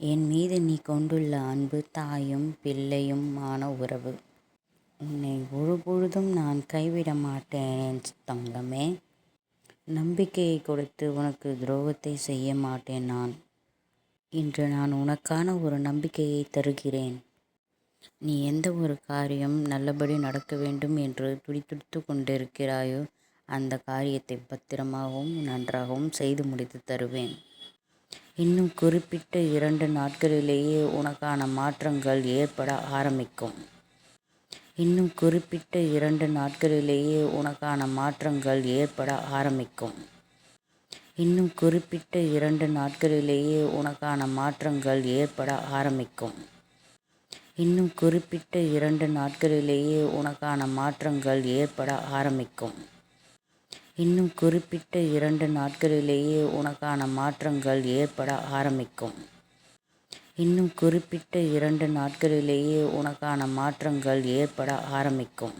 என் மீது நீ கொண்டுள்ள அன்பு தாயும் பிள்ளையுமான உறவு. உன்னை ஒருபொழுதும் நான் கைவிட மாட்டேன் தங்கமே. நம்பிக்கையை கொடுத்து உனக்கு துரோகத்தை செய்ய மாட்டேன் நான். இன்று நான் உனக்கான ஒரு நம்பிக்கையை தருகிறேன். நீ எந்த ஒரு காரியம் நல்லபடி நடக்க வேண்டும் என்று துடித்துடித்து கொண்டிருக்கிறாயோ அந்த காரியத்தை பத்திரமாகவும் நன்றாகவும் செய்து முடித்து தருவேன். இன்னும் குறிப்பிட்ட இரண்டு நாட்களிலேயே உனக்கான மாற்றங்கள் ஏற்பட ஆரம்பிக்கும். இன்னும் குறிப்பிட்ட இரண்டு நாட்களிலேயே உனக்கான மாற்றங்கள் ஏற்பட ஆரம்பிக்கும். இன்னும் குறிப்பிட்ட இரண்டு நாட்களிலேயே உனக்கான மாற்றங்கள் ஏற்பட ஆரம்பிக்கும். இன்னும் குறிப்பிட்ட இரண்டு நாட்களிலேயே உனக்கான மாற்றங்கள் ஏற்பட ஆரம்பிக்கும். இன்னும் குறிப்பிட்ட இரண்டு நாட்களிலேயே உனக்கான மாற்றங்கள் ஏற்பட ஆரம்பிக்கும். இன்னும் குறிப்பிட்ட இரண்டு நாட்களிலேயே உனக்கான மாற்றங்கள் ஏற்பட ஆரம்பிக்கும்.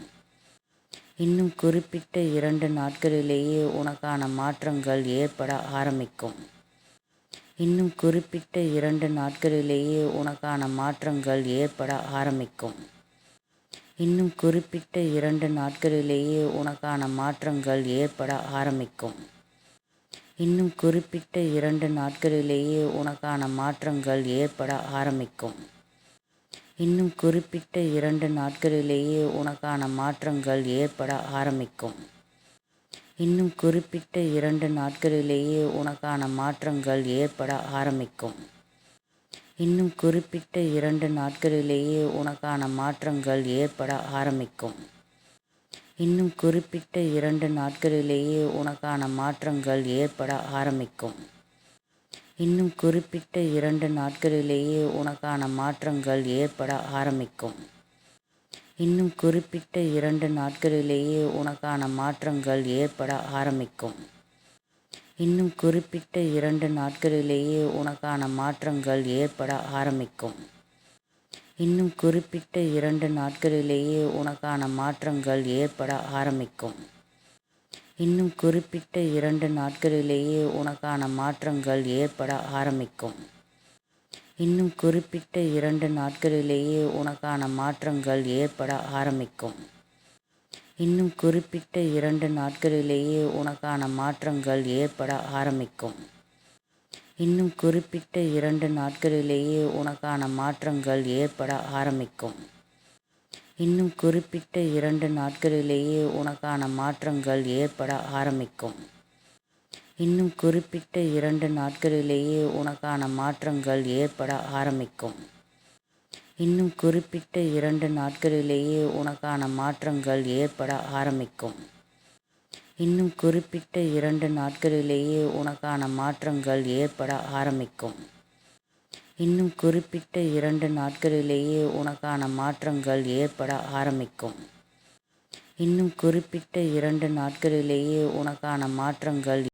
இன்னும் குறிப்பிட்ட இரண்டு நாட்களிலேயே உனக்கான மாற்றங்கள் ஏற்பட ஆரம்பிக்கும். இன்னும் குறிப்பிட்ட இரண்டு நாட்களிலேயே உனக்கான மாற்றங்கள் ஏற்பட ஆரம்பிக்கும். இன்னும் குறிப்பிட்ட இரண்டு நாட்களிலேயே உனக்கான மாற்றங்கள் ஏற்பட ஆரம்பிக்கும். இன்னும் குறிப்பிட்ட இரண்டு நாட்களிலேயே உனக்கான மாற்றங்கள் ஏற்பட ஆரம்பிக்கும். இன்னும் குறிப்பிட்ட இரண்டு நாட்களிலேயே உனக்கான மாற்றங்கள் ஏற்பட ஆரம்பிக்கும். இன்னும் குறிப்பிட்ட இரண்டு நாட்களிலேயே உனக்கான மாற்றங்கள் ஏற்பட ஆரம்பிக்கும். இன்னும் குறிப்பிட்ட இரண்டு நாட்களிலேயே உனக்கான மாற்றங்கள் ஏற்பட ஆரம்பிக்கும். இன்னும் குறிப்பிட்ட இரண்டு நாட்களிலேயே உனக்கான மாற்றங்கள் ஏற்பட ஆரம்பிக்கும். இன்னும் குறிப்பிட்ட இரண்டு நாட்களிலேயே உனக்கான மாற்றங்கள் ஏற்பட ஆரம்பிக்கும். இன்னும் குறிப்பிட்ட இரண்டு நாட்களிலேயே உனக்கான மாற்றங்கள் ஏற்பட ஆரம்பிக்கும். இன்னும் குறிப்பிட்ட இரண்டு நாட்களிலேயே உனக்கான மாற்றங்கள் ஏற்பட ஆரம்பிக்கும். இன்னும் குறிப்பிட்ட இரண்டு நாட்களிலேயே உனக்கான மாற்றங்கள் ஏற்பட ஆரம்பிக்கும். இன்னும் குறிப்பிட்ட இரண்டு நாட்களிலேயே உனக்கான மாற்றங்கள் ஏற்பட ஆரம்பிக்கும். இன்னும் குறிப்பிட்ட இரண்டு நாட்களிலேயே உனக்கான மாற்றங்கள் ஏற்பட ஆரம்பிக்கும். இன்னும் குறிப்பிட்ட இரண்டு நாட்களிலேயே உனக்கான மாற்றங்கள் ஏற்பட ஆரம்பிக்கும். இன்னும் குறிப்பிட்ட இரண்டு நாட்களிலேயே உனக்கான மாற்றங்கள் ஏற்பட ஆரம்பிக்கும். இன்னும் குறிப்பிட்ட இரண்டு நாட்களிலேயே உனக்கான மாற்றங்கள் ஏற்பட ஆரம்பிக்கும். இன்னும் குறிப்பிட்ட இரண்டு நாட்களிலேயே உனக்கான மாற்றங்கள் ஏற்பட ஆரம்பிக்கும். இன்னும் குறிப்பிட்ட இரண்டு நாட்களிலேயே உனக்கான மாற்றங்கள் ஏற்பட ஆரம்பிக்கும். இன்னும் குறிப்பிட்ட இரண்டு நாட்களிலேயே உனக்கான மாற்றங்கள் ஏற்பட ஆரம்பிக்கும். இன்னும் குறிப்பிட்ட இரண்டு நாட்களிலேயே உனக்கான மாற்றங்கள் ஏற்பட ஆரம்பிக்கும். இன்னும் குறிப்பிட்ட இரண்டு நாட்களிலேயே உனக்கான மாற்றங்கள்